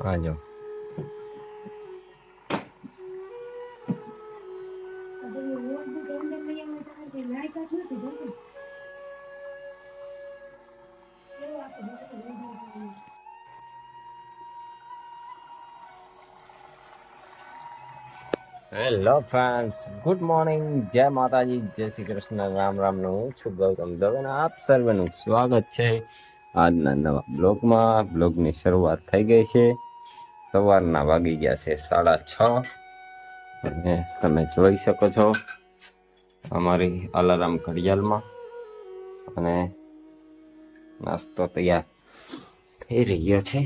હા જો hello friends good morning જય માતાજી જય શ્રી કૃષ્ણ રામ રામ હું છું ગૌતમ દવે આપ સર્વેનું સ્વાગત છે આજના નવા બ્લોગમાં બ્લોગની શરૂઆત થઈ ગઈ છે સવારના વાગી ગયા છે સાડા છ. અને તમે જોઈ શકો છો અમારી અલારામ ઘડિયાળમાં. અને નાસ્તો તૈયાર થઈ રહ્યો છે.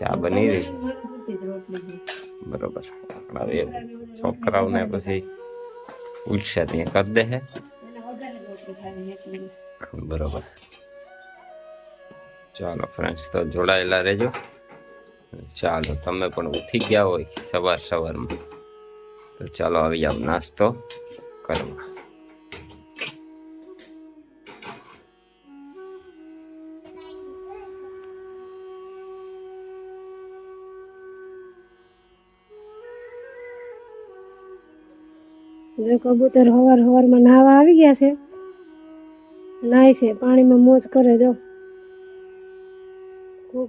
ચા બની રહી. બરોબર. છોકરાઓને પછી ઉઠશે ત્યાં કરી દે છે બરોબર. ચાલો ફ્રેન્ડ્સ તો જોડાયેલા રહેજો. ચાલો, તમે પણ ઉઠી ગયા હોય સવાર સવારમાં. તો ચાલો આવી જાવ નાસ્તો કરવા. જો કબૂતર હવાર હવારમાં નાહવા આવી ગયા છે, નાય છે, પાણીમાં મોજ કરે, જો.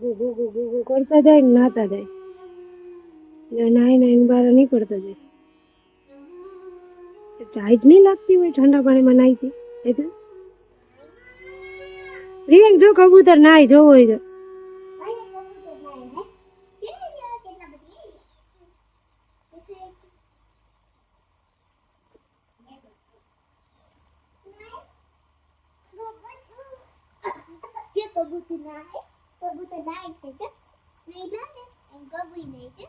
ઘૂઘુ ગુગુ ગુગુ કરતા જાય? ને નાતા જાય જો નાઈ નાઈને બહાર નીકળતા જાય ટાઈટ નહીં લાગતી હોય, ઠંડા પાણીમાં નાહીતી. એ પ્રિયંક, જો કબૂતર નાય, જોવો હોય તો. કબૂતર હે કબૂતર ના છે કે નહીં લાગે એમ કબૂઈ નહીં છે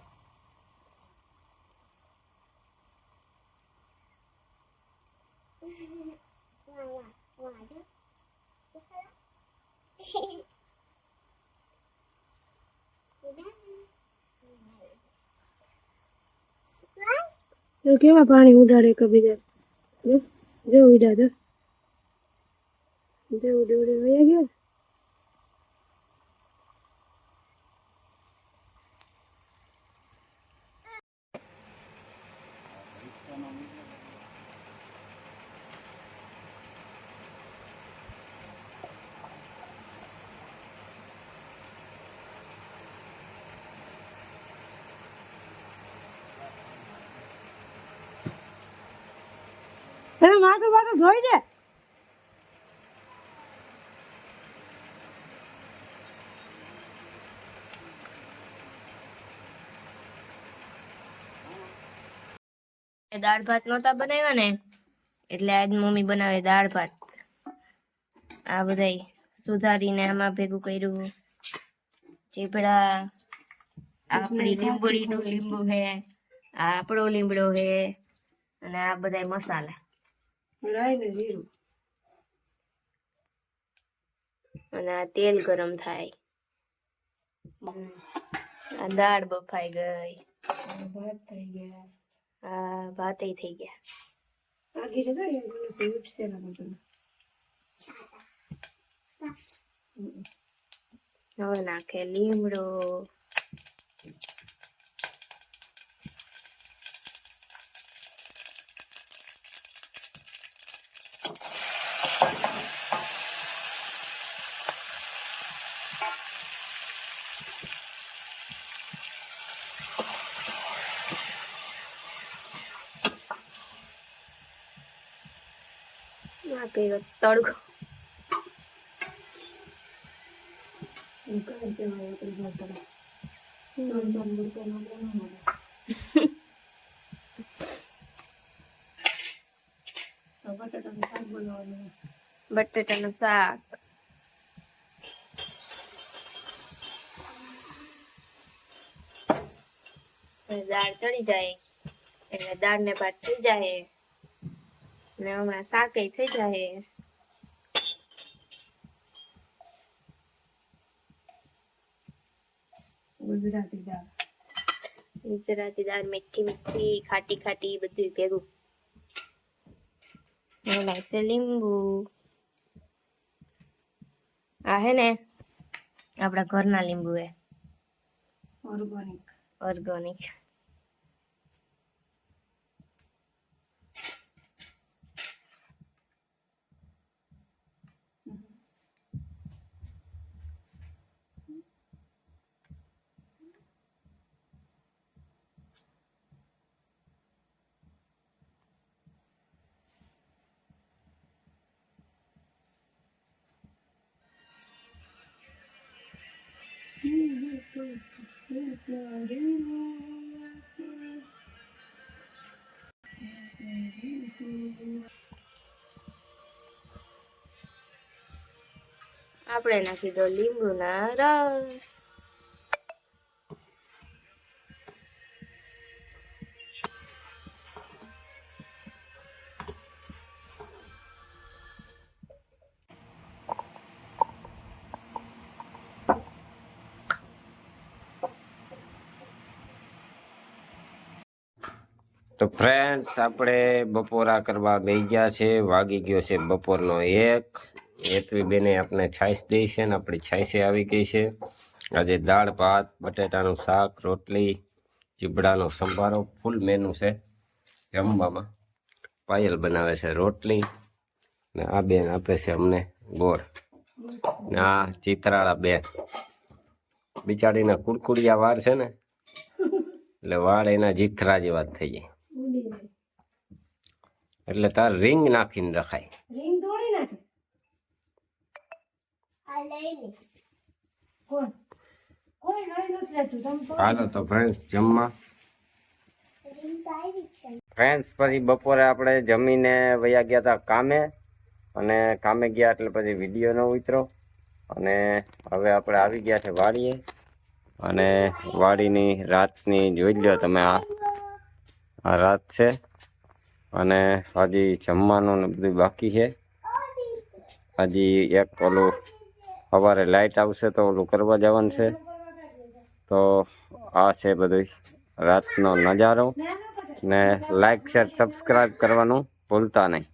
વાહ વાહ વાહ જો તો ખરા જો કેવા પાણી ઉડાડે કબીર જો જો ઉડા જો જો ઉડે ઉડે વયા ગયા તને માથું બાથું ધોઈ દે દાળ ભાત નહોતા બનાવ્યા ને એટલે આજ મમ્મી બનાવે દાળ ભાત. આ બધાય સુધારીને આમાં ભેગું કર્યું. ચીપડા આપણી લીંબુડીનું લીંબુ હે આ આપણો લીમડો હે અને આ બધા મસાલા. રાઈ ને જીરું. અને આ તેલ ગરમ થાય. આ દાળ બફાઈ ગઈ. ભાત થઈ ગયા. આ ભાત થઈ ગયા. આગી રે તો એમ છે ઉઠશે ને બધું. હવે નાખે લીમડો. આ કર્યો તડકો. બટાટાનું શાક દાળ ચડી જાય. એટલે દાળ ને ભાત થઈ જાય. ને હમણાં શાકે થઈ જાય ગુજરાતી દાળ ગુજરાતી દાળ મીઠી મીઠી ખાટી ખાટી બધું ભેગું લાગશે લીંબુ આ હે ને આપણા ઘરના લીંબુ હે ઓર્ગોનિક ઓર્ગોનિક આપણે નાખી દો લીંબુના રસ. તો ફ્રેન્ડ્સ આપણે બપોરા કરવા બેસી ગયા છે, વાગી ગયો છે બપોરનો એક. હેતવી બેને આપણે છાશ દઈ છે ને આપણી છાશે આવી ગઈ છે. આજે દાળ, ભાત, બટેટાનું શાક, રોટલી ચીબડાનો સંભારો, ફૂલ મેનુ છે જમવામાં. પાયલ બનાવે છે રોટલી ને આ બેન આપે છે અમને ગોળ. ને આ ચિત્રાળા બેન. બિચારીના કુડકુડિયા વાળ છે ને. એટલે વાળ એના જીથરા જેવા થઈ જાય. એટલે તાર રિંગ નાખીને રખાય. રિંગ તોડી નાખે. આ લઈ લે. કોણ? કોઈ લઈ નથી લેતું. તમે તો હાલો તો ફ્રેન્ડ્સ જમવા. ફ્રેન્ડ્સ પછી બપોરે આપણે જમીને વયા ગયા હતા કામે. અને કામે ગયા એટલે પછી વીડિયો ન ઉતરો. અને હવે આપણે આવી ગયા છે વાડીએ. અને વાડીની રાતની જોઈ લો તમે આ. આ રાત છે અને હજી જમવાનું ને બધું બાકી છે. હજી એક ઓલું સવારે લાઇટ આવશે તો ઓલું કરવા જવાનું છે. તો આ છે બધું રાતનો નજારો ને લાઇક શેર સબસ્ક્રાઈબ કરવાનું ભૂલતા નહીં.